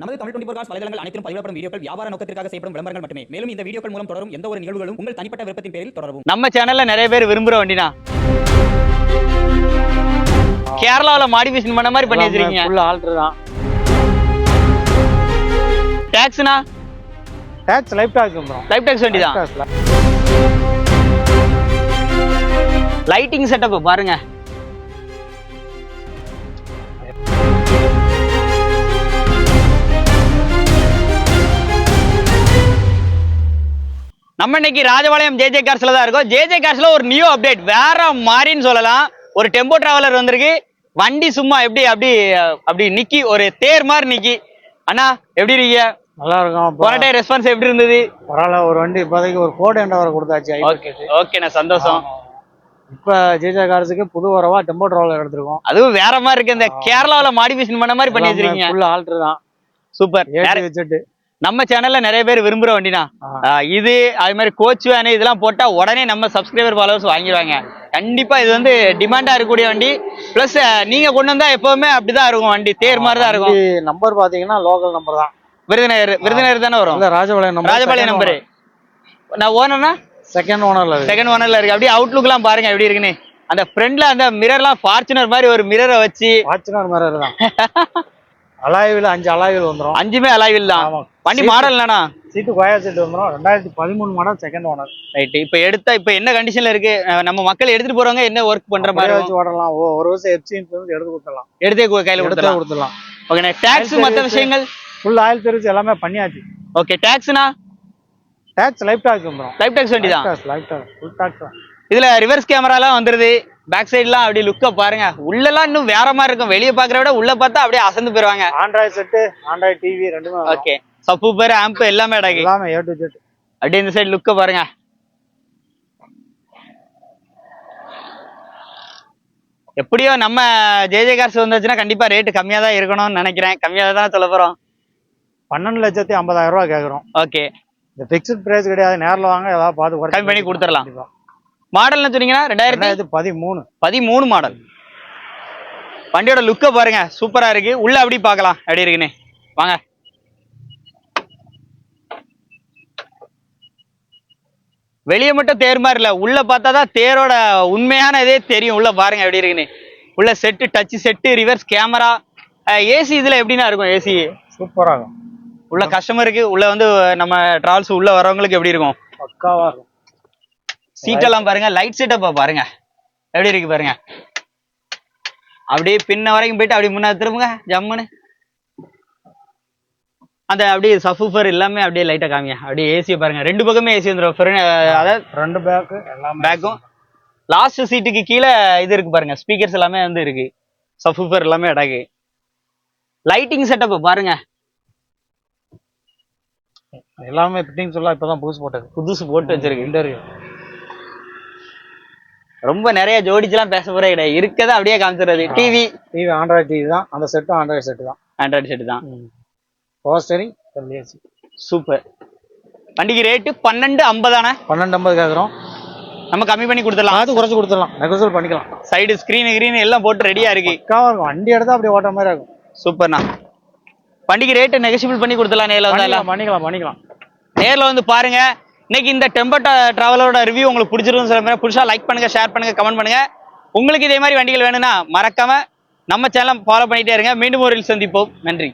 நமது Tamil twenty cos வலைதளங்கள் அனைத்தும் பதிவிடப்படும் வீடியோக்கள் வியாபார நோக்கத்திற்காக செய்யப்படும் விளம்பரங்கள் மட்டுமே. மேலும் இந்த வீடியோக்கள் மூலம் தொடரும் எந்த ஒரு நிகழ்வுகளும் உங்கள் தனிப்பட்ட விருப்பத்தின் பேரில் தொடரவும். நம்ம சேனல்ல நிறைய பேர் விரும்புற வண்டினா கேரளாவுல மாடிஃபிகேஷன் பண்ண மாதிரி பண்ணி வச்சிருக்கீங்க. ஃபுல் ஆல்டர் தான் டாக்ஸ்னா டேக்ஸ் லைஃப் டாக்ஸ் வந்துடும் லைஃப் டாக்ஸ் வண்டி தான் லைட்டிங் செட்டப் பாருங்க. நம்ம இன்னைக்கு ராஜபாளையம் ஜேஜே கார்ஸ்ல தான் இருக்கோம். ஜேஜே கார்ஸ்ல ஒரு நியூ அப்டேட் வேற மாதிரின்னு சொல்லலாம். ஒரு டெம்போ டிராவலர் வந்திருக்கு. வண்டி சும்மா எப்படி அப்படி அப்படி நிக்கி. ஒரு தேர் மாதிரி நிக்கி. அண்ணா எப்படி இருக்கீங்க? நல்லா இருக்கும் போன டைம் ரெஸ்பான்ஸ் எப்படி இருந்தது? பரவாயில்ல ஒரு வண்டி இப்போதைக்கு ஒரு கோட் எண்டவர் கொடுத்தாச்சு ஓகே ஓகேண்ணா சந்தோஷம். இப்போ ஜேஜே கார்ஸுக்கு புது வரவா டெம்போ ட்ராவலர் எடுத்திருக்கோம். அதுவும் வேற மாதிரி இருக்கு. இந்த கேரளாவுல மாடிஃபிகேஷன் பண்ண மாதிரி பண்ணி வச்சிருக்கீங்க ஃபுல் ஆல்டர் தான். சூப்பர் ஏசி வச்சுட்டு நம்ம சேனல்ல நிறைய பேர் விரும்புற வண்டினா. இது அது மாதிரி கோச் வேனு இதெல்லாம் போட்டா உடனே நம்ம சப்ஸ்கிரைபர் ஃபாலோவர்ஸ் வாங்கிடுவாங்க. கண்டிப்பா இது வந்து டிமாண்டா இருக்கக்கூடிய வண்டி. பிளஸ் நீங்க கொண்டு வந்தா எப்பவுமே அப்படிதான் இருக்கும் வண்டி. தேர் மாதிரி தான் இருக்கும். நம்பர் பாத்தீங்கன்னா லோக்கல் நம்பர் தான். விருதுநகர் விருதுநகர் தானே வரும்? ராஜபாளையம் நம்பர் ராஜபாளையம் நம்பரு நான் ஓனர்னா? செகண்ட் ஓனர்ல செகண்ட் ஓனர்ல இருக்கு. அப்படியே அவுட்லுக்லாம் பாருங்க எப்படி இருக்குன்னு. அந்த ஃப்ரண்ட்ல அந்த மிரர்லாம் ஃபார்ச்சுனர் மாதிரி ஒரு மிரரை வச்சு. வாட்சினார் மாதிரி தான். அலாய்வில் அஞ்சு அலாய்வில் வந்துடும் அஞ்சுமே அலாவில் தான். ஆமா. வண்டி மாடல் என்னண்ணா? சீட்டு கோயா சீட்டு வந்துடும் ரெண்டாயிரத்தி பதிமூணு மாடல் செகண்ட் ஓனர் ரைட் இப்போ எடுத்தா இப்போ என்ன கண்டிஷன்ல இருக்கு? நம்ம மக்கள் எடுத்துட்டு போறவங்க என்ன ஒர்க் பண்ற மாதிரி? வச்சு ஓடலாம். ஓ, ஒரு வருஷம் எஃப்சின்னு சொல்லி எடுத்து கொடுத்துடலாம். எடுத்தே கு- கையில எடுத்து கொடுத்துடலாம். கொடுத்துடலாம். Okay tax service. விஷயங்கள்? ஃபுல் ஆயில் சர்வீஸ் எல்லாமே பண்ணியாச்சு. ஓகே டாக்ஸ்னா டேக்ஸ் லைஃப் டாக்ஸ் வந்துடும் லைஃப் டாக்ஸ் வண்டி தான். லைஃப் டாக்ஸ் ஃபுல் டாக்ஸ் தான். இதுல ரிவர்ஸ் கேமராலாம் வந்துருது. பேக் சைடுலாம் அப்படியே லுக்க பாருங்க. உள்ளலாம் இன்னும் வேற மாதிரி இருக்கும். வெளிய பாக்குற விட உள்ள பார்த்தா அப்படியே அசந்து போயிருவாங்க. ஆண்ட்ராய்டு செட்டு ஆண்ட்ராய்டு டிவி ரெண்டுமே. ஓகே சப்பு பேர் ஆம்ப் எல்லாமே அடக்கு எல்லாமே ஏ டு ஜெட் அப்படியே இந்த சைடு லுக்க பாருங்க. எப்படியோ நம்ம ஜேஜே கார்ஸ் வந்துச்சுன்னா கண்டிப்பா ரேட்டு கம்மியா தான் இருக்கணும்னு நினைக்கிறேன். கம்மியா தான் சொல்ல போறோம். பன்னெண்டு லட்சத்தி ஐம்பதாயிரம் ரூபாய் கேட்குறோம் ஓகே இந்த ஃபிக்ஸ்ட் பிரைஸ் கிடையாது. நேரில் வாங்க ஏதாவது பார்த்து கம்மி பண்ணி கொடுத்துடலாம். மாடல்னு சொன்னீங்கன்னா ரெண்டாயிரத்தி பதிமூணு. பதிமூணு மாடல். வண்டியோட லுக்க பாருங்க சூப்பரா இருக்கு. உள்ள அப்படி பார்க்கலாம். எப்படி இருக்குன்னு. வாங்க. வெளியே மட்டும் தேர் மாதிரி இல்ல. உள்ள பார்த்தா தான் தேரோட உண்மையான இதே தெரியும். உள்ள பாருங்க எப்படி இருக்குன்னு. உள்ள set touch set reverse camera AC இதுல எப்படின்னா இருக்கும் ஏசி சூப்பராக இருக்கும். உள்ள கஸ்டமருக்கு உள்ள வந்து நம்ம டிராவல்ஸ் உள்ள வரவங்களுக்கு எப்படி இருக்கும்? பக்காவாக இருக்கும். சீட் எல்லாம் பாருங்க லைட் செட்டப்பா பாருங்க. எப்படி இருக்கு பாருங்க. அப்படியே பின்ன வரைக்கும் போயிட்டு அப்படியே முன்னாடி திரும்புங்க ஜம்முன்னு. அந்த அப்படியே சஃபூஃபர் எல்லாமே அப்படியே லைட்டா காமிங்க. அப்படியே ஏசியை பாருங்க. ரெண்டு பக்கமே ஏசி வந்துடும் அதாவது ரெண்டு பேக்கு எல்லாமே பேக்கும் லாஸ்ட் சீட்டுக்கு கீழே இது இருக்கு பாருங்க. ஸ்பீக்கர்ஸ் எல்லாமே வந்து இருக்கு. சஃபூஃபர் எல்லாமே அடகு லைட்டிங் செட்டப் பாருங்க. எல்லாமே ஃபிட்டிங் சொல்லலாம் இப்பதான் புதுசு போட்டது. புதுசு போட்டு வச்சிருக்கு. இன்டர்வியூ ரொம்ப நிறைய ஜோடிச்சுலாம் பேச போறே கிடையாது. இருக்கதை அப்படியே காமிச்சிடுறது. டிவி டிவி ஆண்ட்ராய்டு டிவி தான். அந்த செட்டும் ஆண்ட்ராய்டு செட்டு தான். ஆண்ட்ராய்டு செட்டு தான். பவர் ஸ்டேரிங் சூப்பர் வண்டிக்கு ரேட்டு பன்னெண்டு ஐம்பதானே பன்னெண்டு ஐம்பது கேட்குறோம் நம்ம கம்மி பண்ணி கொடுத்துடலாம். அது குறைச்சு கொடுத்துடலாம். நெகோசியல் பண்ணிக்கலாம். சைடு ஸ்க்ரீன் கிரீன் எல்லாம் போட்டு ரெடியா இருக்கு. இருக்கும். வண்டி எடுத்தா அப்படி ஓட்டுற மாதிரி இருக்கும் சூப்பர்ண்ணா வண்டிக்கு ரேட்டு நெகசிபிள் பண்ணி கொடுத்துடலாம் நேரில் வந்து பண்ணிக்கலாம் பண்ணிக்கலாம் பண்ணிக்கலாம். நேரில் வந்து பாருங்க. இன்னைக்கு இந்த டெம்பர் டிராவலரோட ரிவ்யூ உங்களுக்கு பிடிச்சிருக்குன்னு சொன்ன மாதிரி புதுசாக லைக் பண்ணுங்க ஷேர் பண்ணுங்க கமெண்ட் பண்ணுங்க. உங்களுக்கு இதே மாதிரி வண்டிகள் வேணும்னா மறக்காம நம்ம சேனலை ஃபாலோ பண்ணிட்டே இருங்க. மீண்டும் ஒரு சந்திப்போம். நன்றி.